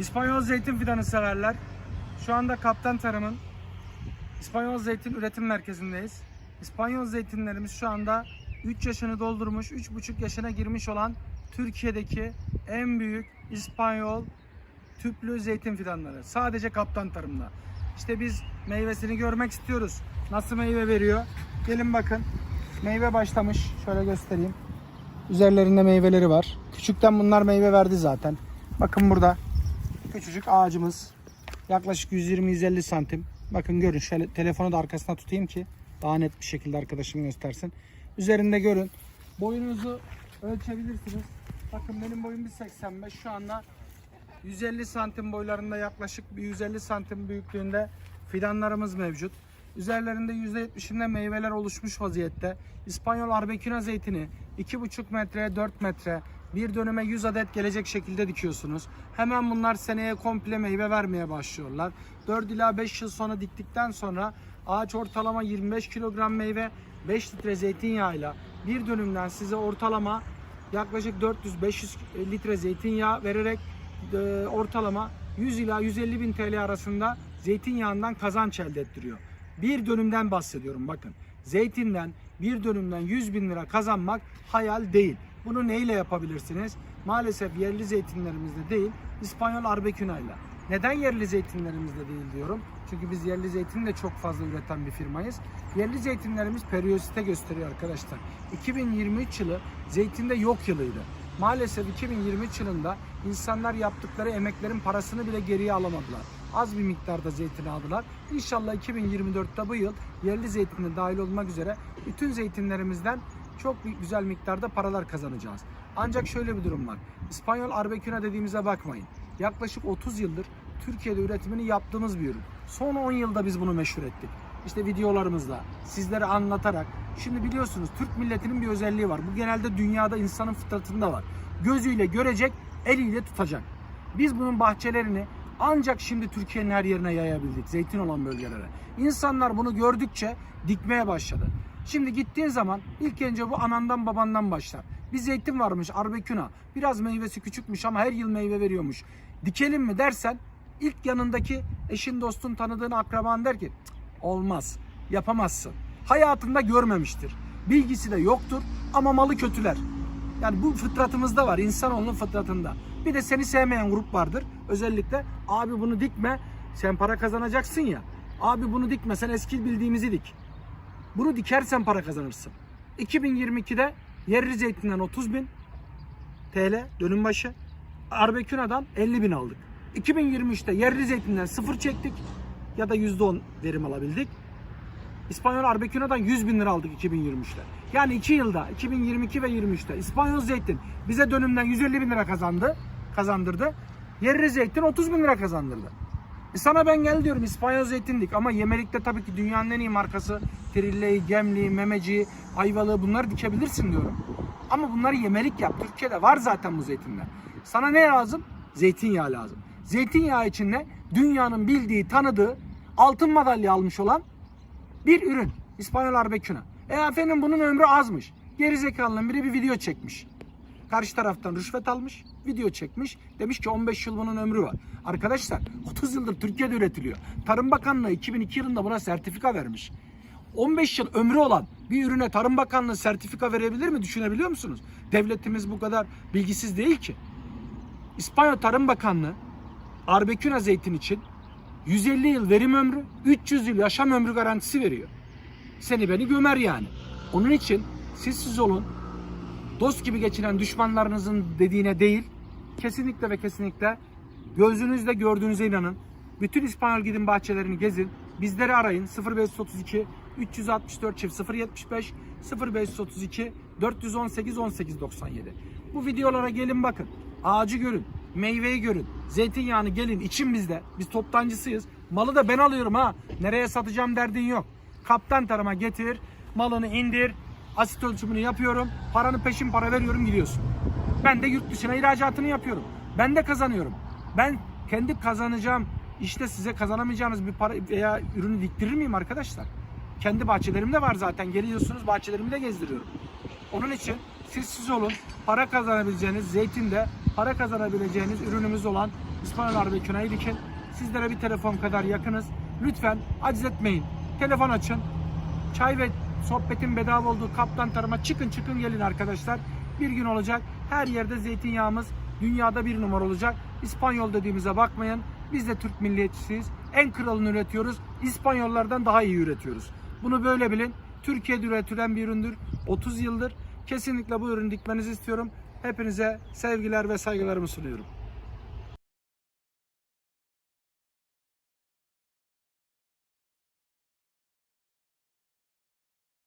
İspanyol zeytin fidanı severler. Şu anda Kaptan Tarım'ın İspanyol zeytin üretim merkezindeyiz. İspanyol zeytinlerimiz şu anda 3 yaşını doldurmuş, 3,5 yaşına girmiş olan Türkiye'deki en büyük İspanyol tüplü zeytin fidanları. Sadece Kaptan Tarım'da. İşte biz meyvesini görmek istiyoruz. Nasıl meyve veriyor? Gelin bakın. Meyve başlamış. Şöyle göstereyim. Üzerlerinde meyveleri var. Küçükten bunlar meyve verdi zaten. Bakın burada küçücük ağacımız. Yaklaşık 120-150 santim. Bakın görün şöyle telefonu da arkasına tutayım ki daha net bir şekilde arkadaşım göstersin. Üzerinde görün. Boyunuzu ölçebilirsiniz. Bakın benim boyum 1.85. Şu anda 150 santim boylarında yaklaşık bir 150 santim büyüklüğünde fidanlarımız mevcut. Üzerlerinde %70'inde meyveler oluşmuş vaziyette. İspanyol arbeküna zeytini 2,5 metreye 4 metre bir döneme 100 adet gelecek şekilde dikiyorsunuz. Hemen bunlar seneye komple meyve vermeye başlıyorlar. 4 ila 5 yıl sonra diktikten sonra ağaç ortalama 25 kilogram meyve 5 litre zeytinyağıyla bir dönümden size ortalama yaklaşık 400-500 litre zeytinyağı vererek e, ortalama 100 ila 150 bin TL arasında zeytinyağından kazanç elde ettiriyor. Bir dönümden bahsediyorum bakın. Zeytinden bir dönümden 100 bin lira kazanmak hayal değil. Bunu neyle yapabilirsiniz? Maalesef yerli zeytinlerimizde değil, İspanyol arbekünayla. Neden yerli zeytinlerimizde değil diyorum? Çünkü biz yerli zeytin de çok fazla üreten bir firmayız. Yerli zeytinlerimiz periyosite gösteriyor arkadaşlar. 2023 yılı zeytinde yok yılıydı. Maalesef 2023 yılında insanlar yaptıkları emeklerin parasını bile geriye alamadılar. Az bir miktarda zeytin aldılar. İnşallah 2024'te bu yıl yerli zeytinle dahil olmak üzere bütün zeytinlerimizden çok güzel miktarda paralar kazanacağız. Ancak şöyle bir durum var. İspanyol arbeküna dediğimize bakmayın. Yaklaşık 30 yıldır Türkiye'de üretimini yaptığımız bir ürün. Son 10 yılda biz bunu meşhur ettik. İşte videolarımızla, sizlere anlatarak. Şimdi biliyorsunuz Türk milletinin bir özelliği var. Bu genelde dünyada insanın fıtratında var. Gözüyle görecek, eliyle tutacak. Biz bunun bahçelerini ancak şimdi Türkiye'nin her yerine yayabildik. Zeytin olan bölgelere. İnsanlar bunu gördükçe dikmeye başladı. Şimdi gittiğin zaman ilk önce bu anandan babandan başlar. Bir zeytin varmış arbeküna. Biraz meyvesi küçükmüş ama her yıl meyve veriyormuş. Dikelim mi dersen ilk yanındaki eşin dostun tanıdığın akraban der ki "Cık, olmaz yapamazsın. Hayatında görmemiştir. Bilgisi de yoktur ama malı kötüler. Yani bu fıtratımızda var insanoğlunun fıtratında. Bir de seni sevmeyen grup vardır. Özellikle abi bunu dikme sen para kazanacaksın ya. Abi bunu dikme sen eski bildiğimizi dik. Bunu dikersen para kazanırsın. 2022'de yerli zeytinden 30 bin TL dönüm başı. Arbeküna'dan 50 bin aldık. 2023'te yerli zeytinden sıfır çektik ya da %10 verim alabildik. İspanyol Arbeküna'dan 100 bin lira aldık 2023'te. Yani 2 yılda 2022 ve 23'te İspanyol zeytin bize dönümden 150 bin lira kazandı, kazandırdı. Yerli zeytin 30 bin lira kazandırdı. E sana ben gel diyorum İspanyol zeytindik ama yemelikte tabii ki dünyanın en iyi markası Trille'yi, Gemli'yi, Memeci, Ayvalığı bunları dikebilirsin diyorum. Ama bunları yemelik yap. Türkiye'de var zaten bu zeytinler. Sana ne lazım? Zeytinyağı lazım. Zeytinyağı içinde dünyanın bildiği, tanıdığı, altın madalya almış olan bir ürün. İspanyol Arbeküna. E efendim bunun ömrü azmış. Gerizekalının biri bir video çekmiş. Karşı taraftan rüşvet almış, video çekmiş. Demiş ki 15 yıl bunun ömrü var. Arkadaşlar 30 yıldır Türkiye'de üretiliyor. Tarım Bakanlığı 2002 yılında buna sertifika vermiş. 15 yıl ömrü olan bir ürüne Tarım Bakanlığı sertifika verebilir mi düşünebiliyor musunuz? Devletimiz bu kadar bilgisiz değil ki. İspanya Tarım Bakanlığı Arbeküna zeytin için 150 yıl verim ömrü, 300 yıl yaşam ömrü garantisi veriyor. Seni beni gömer yani. Onun için siz siz olun. Dost gibi geçinen düşmanlarınızın dediğine değil, kesinlikle ve kesinlikle gözünüzle gördüğünüze inanın. Bütün İspanyol gidin bahçelerini gezin. Bizleri arayın 0532 364 çift 075 0532 418 18 97. Bu videolara gelin bakın. Ağacı görün. Meyveyi görün. Zeytinyağını gelin için bizde. Biz toptancısıyız. Malı da ben alıyorum ha. Nereye satacağım derdin yok. Kaptan tarıma getir. Malını indir. Asit ölçümünü yapıyorum. Paranı peşin para veriyorum gidiyorsun. Ben de yurt dışına ihracatını yapıyorum. Ben de kazanıyorum. Ben kendi kazanacağım işte size kazanamayacağınız bir para veya ürünü diktirir miyim arkadaşlar? Kendi bahçelerimde var zaten. Geliyorsunuz bahçelerimi de gezdiriyorum. Onun için siz siz olun. Para kazanabileceğiniz zeytinde para kazanabileceğiniz ürünümüz olan İspanyol Arbecune'yi dikin. Sizlere bir telefon kadar yakınız. Lütfen aciz etmeyin. Telefon açın. Çay ve sohbetin bedava olduğu kaptan tarıma çıkın çıkın gelin arkadaşlar. Bir gün olacak. Her yerde zeytinyağımız dünyada bir numara olacak. İspanyol dediğimize bakmayın. Biz de Türk milliyetçisiyiz. En kralını üretiyoruz. İspanyollardan daha iyi üretiyoruz. Bunu böyle bilin. Türkiye'de üretilen bir üründür. 30 yıldır. Kesinlikle bu ürünü dikmenizi istiyorum. Hepinize sevgiler ve saygılarımı sunuyorum.